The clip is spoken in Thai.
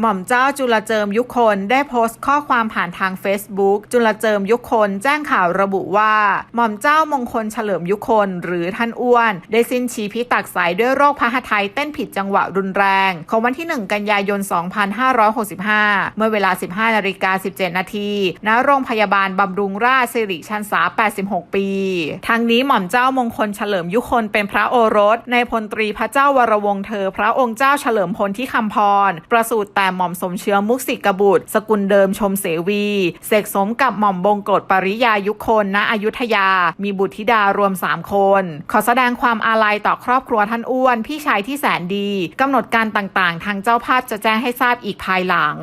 หม่อมเจ้าจุลเจิมยุคนได้โพสต์ข้อความผ่านทาง Facebook จุลเจิมยุคนแจ้งข่าวระบุว่า หม่อมเจ้ามงคลเฉลิมยุคนหรือท่านอ้วน ได้สิ้นชีพิตักสายด้วยโรคพหทัยเต้นผิดจังหวะรุนแรง ของวันที่ 1 กันยายน 2565 เมื่อเวลา 15นาฬิกา17 นาทีณโรงพยาบาลบำรุงราษฎร์สิริชันษา 86 ปีทั้งนี้หม่อมเจ้ามงคลเฉลิมยุคนเป็นพระโอรสในพลตรีพระเจ้าวรวงเธอ พระองค์เจ้าเฉลิมพลที่คำพรประสูติแต่หม่อมสมเชื้อมุกสิกบุตร สกุลเดิมชมเสวีเสกสมกับหม่อมบงกฎปริยายุคนณอยุธยา มีบุตรธิดารวม 3 คน ขอแสดงความอาลัยต่อครอบครัวท่านอ้วน พี่ชายที่แสนดีกำหนดการต่างๆ ทางเจ้าภาพจะแจ้งให้ทราบอีกภายหลัง